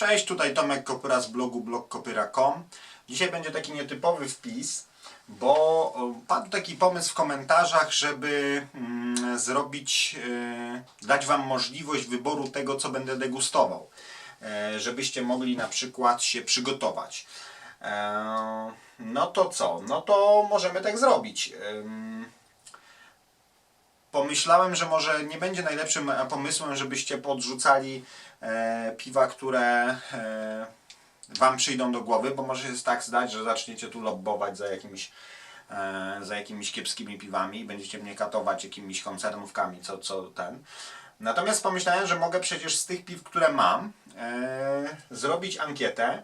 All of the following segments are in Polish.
Cześć, tutaj Tomek Kopyra z blogu blogkopyra.com. Dzisiaj będzie taki nietypowy wpis, bo padł taki pomysł w komentarzach, żeby mm, zrobić, e, dać Wam możliwość wyboru tego, co będę degustował. E, żebyście mogli na przykład się przygotować. E, no to co? No to możemy tak zrobić. Em, pomyślałem, że może nie będzie najlepszym e, pomysłem, żebyście podrzucali e, piwa, które e, Wam przyjdą do głowy, bo może się tak zdać, że zaczniecie tu lobbować za jakimiś, e, za jakimiś kiepskimi piwami i będziecie mnie katować jakimiś koncernówkami, co, co ten. Natomiast pomyślałem, że mogę przecież z tych piw, które mam, e, zrobić ankietę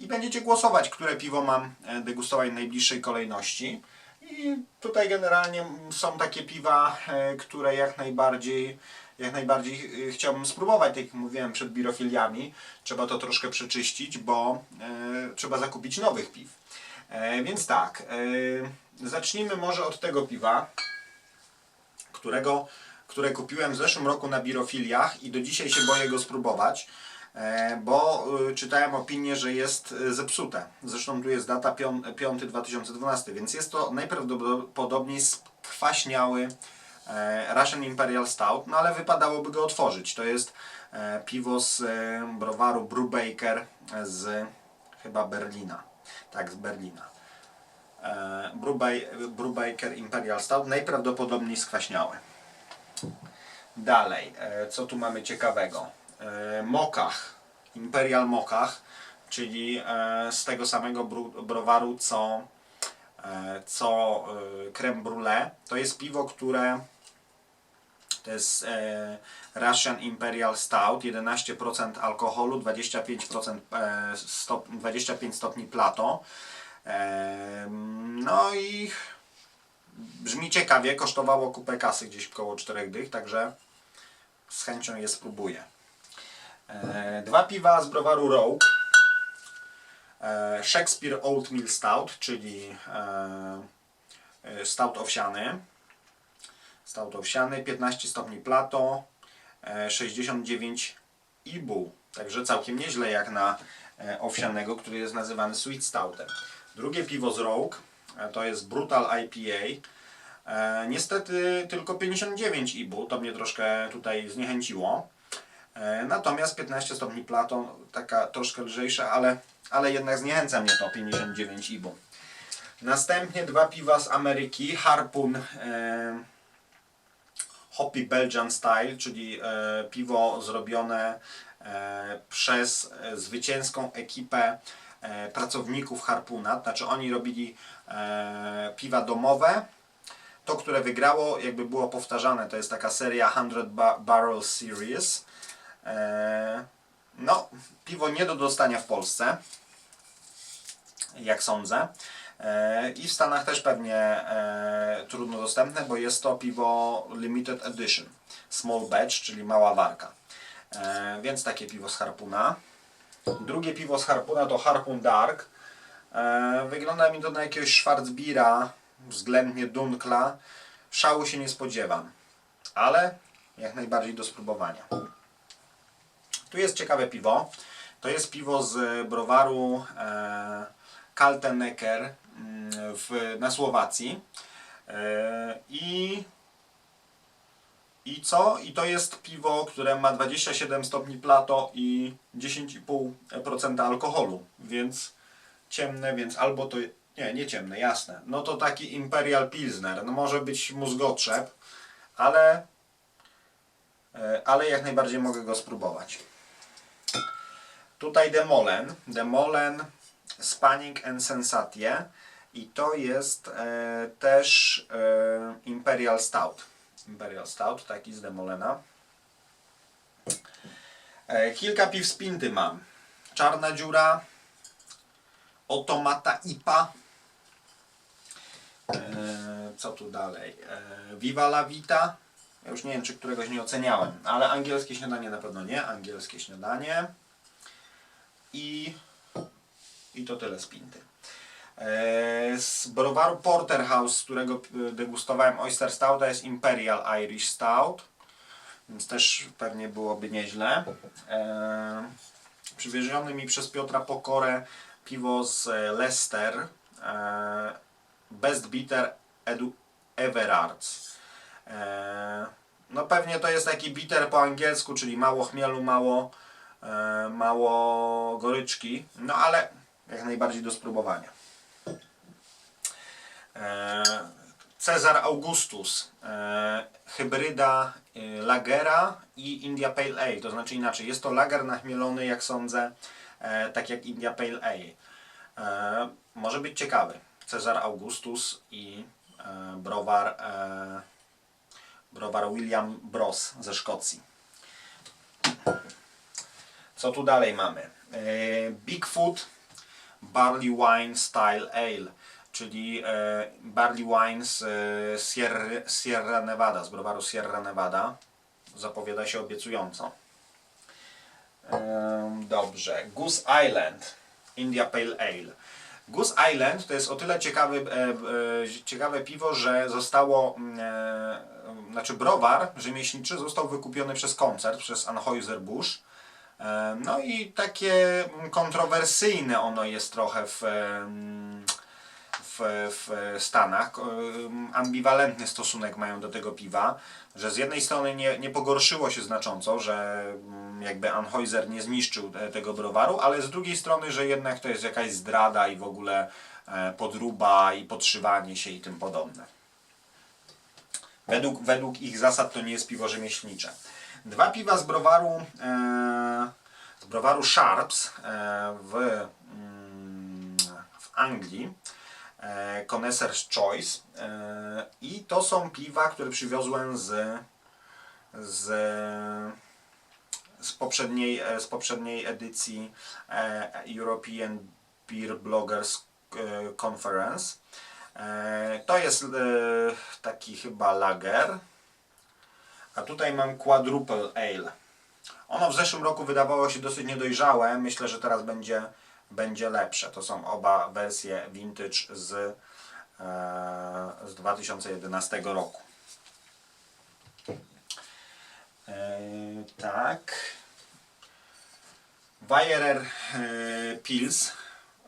i będziecie głosować, które piwo mam e, degustować w najbliższej kolejności. I tutaj generalnie są takie piwa, e, które jak najbardziej, jak najbardziej e, chciałbym spróbować, tak jak mówiłem przed birofiliami. Trzeba to troszkę przeczyścić, bo e, trzeba zakupić nowych piw. Więc tak, e, zacznijmy może od tego piwa, którego, które kupiłem w zeszłym roku na birofiliach i do dzisiaj się boję go spróbować. E, bo y, czytałem opinię, że jest y, zepsute. Zresztą tu jest data 5 2012, więc jest to najprawdopodobniej skwaśniały e, Russian Imperial Stout, no ale wypadałoby go otworzyć. To jest e, piwo z browaru Brubaker z chyba Berlina. Tak, z Berlina. Brubaker Imperial Stout, najprawdopodobniej skwaśniały. Dalej, co tu mamy ciekawego? E, Mokach, Imperial Mokach, czyli e, z tego samego browaru co, e, co creme brulee. To jest piwo, które to jest Russian Imperial Stout, 11% alkoholu, 25%, e, stop, 25 stopni plato. No i brzmi ciekawie, kosztowało kupę kasy gdzieś około 4 dych, także z chęcią je spróbuję. E, dwa piwa z browaru Rogue. E, Shakespeare Old Mill Stout, czyli e, stout owsiany. Stout owsiany, 15 stopni plato, e, 69 IBU. Także całkiem nieźle jak na owsianego, który jest nazywany Sweet Stoutem. Drugie piwo z Rogue to jest Brutal IPA. Niestety tylko 59 IBU, to mnie troszkę tutaj zniechęciło. E, natomiast 15 stopni Platon, taka troszkę lżejsza, ale, ale jednak zniechęca mnie to 59 IBU. Następnie dwa piwa z Ameryki, Harpoon e, Hoppy Belgian Style, czyli e, piwo zrobione e, przez e, zwycięską ekipę e, pracowników Harpuna. Znaczy oni robili e, piwa domowe. To, które wygrało, jakby było powtarzane, to jest taka seria 100 ba- Barrel Series. E, no, piwo nie do dostania w Polsce, jak sądzę. E, I w Stanach też pewnie e, trudno dostępne, bo jest to piwo limited edition, small batch, czyli mała warka. Więc takie piwo z Harpuna. Drugie piwo z Harpuna to Harpun Dark. Wygląda mi to na jakiegoś Schwarzbiera, względnie Dunkla. Szału się nie spodziewam, ale jak najbardziej do spróbowania. Tu jest ciekawe piwo. To jest piwo z browaru e, Kaltenecker mm, w, na Słowacji. E, I i co? I to jest piwo, które ma 27 stopni plato i 10,5% alkoholu, więc ciemne, więc albo to. Nie, nie ciemne, jasne. No to taki Imperial Pilsner. No może być mózgotrzep, ale, e, ale jak najbardziej mogę go spróbować. Tutaj Demolen. Demolen Spanning and Sensatie. I to jest e, też e, Imperial Stout. Imperial Stout, taki z Demolena. E, kilka piw z Pinty mam. Czarna dziura, Otomata IPA. E, co tu dalej? E, Viva la Vita. Ja już nie wiem, czy któregoś nie oceniałem, ale angielskie śniadanie na pewno nie. Angielskie śniadanie. I, i to tyle z Pinty. E, Z browaru Porterhouse, z którego e, degustowałem Oyster Stouta jest Imperial Irish Stout, więc też pewnie byłoby nieźle. E, przywieziony mi przez Piotra Pokorę piwo z Leicester Best Bitter Edu Everards. No pewnie to jest taki bitter po angielsku, czyli mało chmielu, mało, mało goryczki, no ale jak najbardziej do spróbowania. E, Cezar Augustus, e, hybryda e, lagera i India Pale Ale, to znaczy inaczej, jest to lager nachmielony, jak sądzę, e, tak jak India Pale Ale. E, może być ciekawy. Cezar Augustus i e, browar, e, browar William Bros ze Szkocji. Co tu dalej mamy? E, Bigfoot Barley Wine Style Ale, czyli e, Barley Wine z e, Sierra, Sierra Nevada, z browaru Sierra Nevada. Zapowiada się obiecująco. Dobrze. Goose Island India Pale Ale. Goose Island to jest o tyle ciekawe piwo, że zostało, mm, znaczy browar rzemieślniczy został wykupiony przez koncert, przez Anheuser-Busch. E, No i takie kontrowersyjne ono jest trochę w, w, w Stanach. Em, Ambiwalentny stosunek mają do tego piwa, że z jednej strony nie, nie pogorszyło się znacząco, że mm, jakby Anheuser nie zniszczył te- tego browaru, ale z drugiej strony, że jednak to jest jakaś zdrada i w ogóle e, podruba i podszywanie się i tym podobne. Według, według ich zasad to nie jest piwo rzemieślnicze. Dwa piwa z browaru, e, z browaru Sharps e, w, mm, w Anglii. Connoisseur's Choice. E, I to są piwa, które przywiozłem z, z, z, poprzedniej, z poprzedniej edycji European Beer Bloggers Conference. To jest taki chyba lager. A tutaj mam Quadruple Ale. Ono w zeszłym roku wydawało się dosyć niedojrzałe. Myślę, że teraz będzie, będzie lepsze. To są oba wersje vintage z, e, z 2011 roku. E, tak. Weyerer e, Pils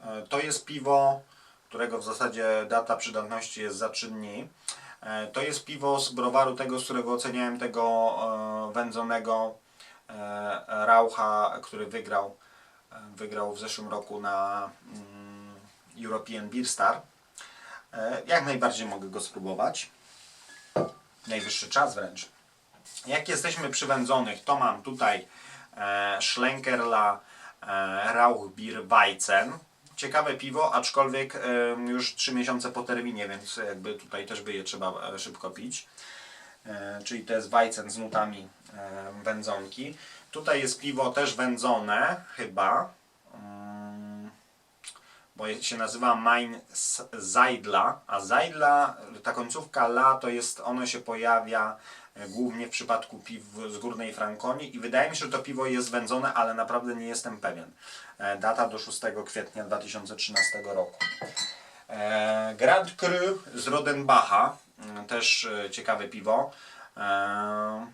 e, to jest piwo, którego w zasadzie data przydatności jest za 3 dni. E, To jest piwo z browaru tego, z którego oceniałem tego e, wędzonego e, Raucha, który wygrał, wygrał w zeszłym roku na mm, European Beer Star. Jak najbardziej mogę go spróbować. Najwyższy czas wręcz. Jak jesteśmy przy wędzonych, to mam tutaj Schlenkerla Rauchbier Weizen. Ciekawe piwo, aczkolwiek już 3 miesiące po terminie, więc jakby tutaj też by je trzeba e, szybko pić. E, czyli to jest Weizen z nutami wędzonki. Tutaj jest piwo też wędzone, chyba. Bo się nazywa Mein Zajdla, a Zajdla, ta końcówka la, to jest, ono się pojawia e, głównie w przypadku piw z Górnej Frankonii i wydaje mi się, że to piwo jest wędzone, ale naprawdę nie jestem pewien. E, Data do 6 kwietnia 2013 roku. E, Grand Cru z Rodenbacha, mm, też ciekawe piwo. Mm,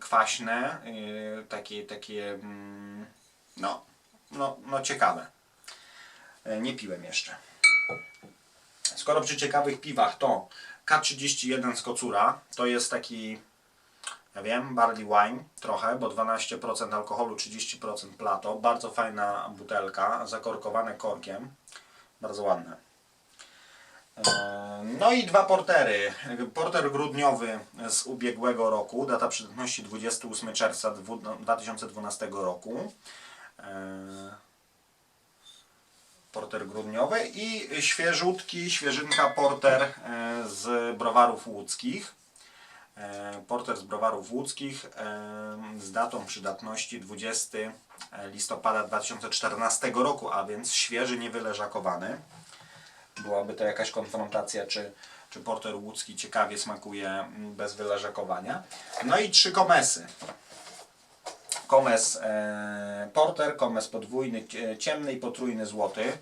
Kwaśne, takie, takie mm, no, no, no ciekawe. E, Nie piłem jeszcze. Skoro przy ciekawych piwach to K31 z Kocura, to jest taki, ja wiem, barley wine trochę, bo 12% alkoholu, 30% plato. Bardzo fajna butelka, zakorkowane korkiem. Bardzo ładne. E, No i dwa portery. Porter grudniowy z ubiegłego roku, data przydatności 28 czerwca dwu- 2012 roku. Porter grudniowy i świeżutki, świeżynka porter e, z browarów łódzkich. E, Porter z browarów łódzkich e, z datą przydatności 20 listopada 2014 roku, a więc świeży, niewyleżakowany. Byłaby to jakaś konfrontacja, czy, czy porter łódzki ciekawie smakuje mm, bez wyleżakowania. No i trzy komesy. Komes e, porter, komes podwójny, cie- ciemny i potrójny złoty.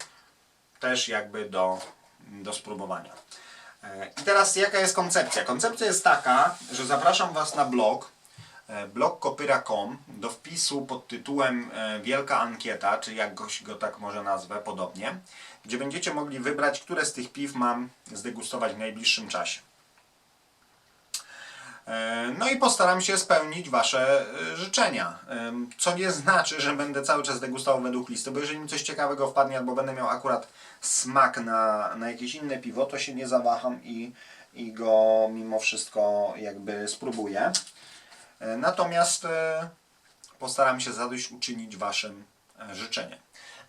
Też jakby do, do spróbowania. E, I teraz jaka jest koncepcja? Koncepcja jest taka, że zapraszam Was na blog e, blogkopyra.com do wpisu pod tytułem Wielka Ankieta, czy jakoś go tak może nazwę, podobnie, gdzie będziecie mogli wybrać, które z tych piw mam zdegustować w najbliższym czasie. E, No i postaram się spełnić Wasze e, życzenia. Em, Co nie znaczy, że będę cały czas degustował według listy, bo jeżeli mi coś ciekawego wpadnie, albo będę miał akurat smak na, na jakieś inne piwo, to się nie zawaham i, i go mimo wszystko jakby spróbuję. E, Natomiast e, postaram się zadośćuczynić Waszym e, życzeniom.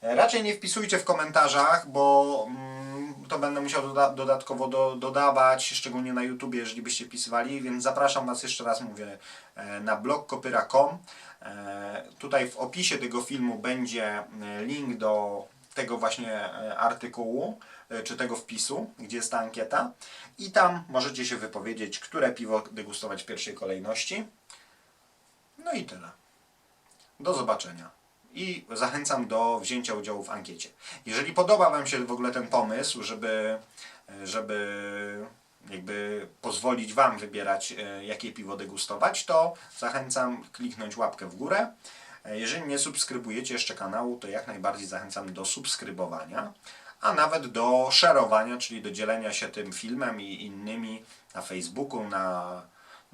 E, Raczej nie wpisujcie w komentarzach, bo mm, to będę musiał doda dodatkowo do dodawać, szczególnie na YouTubie, jeżeli byście wpisywali, więc zapraszam Was jeszcze raz, mówię, e, na blog kopyra.com. E, Tutaj w opisie tego filmu będzie e, link do tego właśnie artykułu, czy tego wpisu, gdzie jest ta ankieta i tam możecie się wypowiedzieć, które piwo degustować w pierwszej kolejności. No i tyle. Do zobaczenia. I zachęcam do wzięcia udziału w ankiecie. Jeżeli podoba Wam się w ogóle ten pomysł, żeby, żeby jakby pozwolić Wam wybierać, e, jakie piwo degustować, to zachęcam kliknąć łapkę w górę. E, Jeżeli nie subskrybujecie jeszcze kanału, to jak najbardziej zachęcam do subskrybowania, a nawet do szerowania, czyli do dzielenia się tym filmem i innymi na Facebooku, na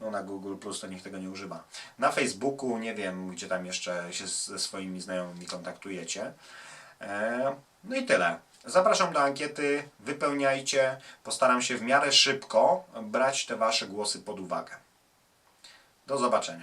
no na Google Plus to niech tego nie używa. Na Facebooku, nie wiem, gdzie tam jeszcze się ze swoimi znajomymi kontaktujecie. E, No i tyle. Zapraszam do ankiety, wypełniajcie. Postaram się w miarę szybko brać te Wasze głosy pod uwagę. Do zobaczenia.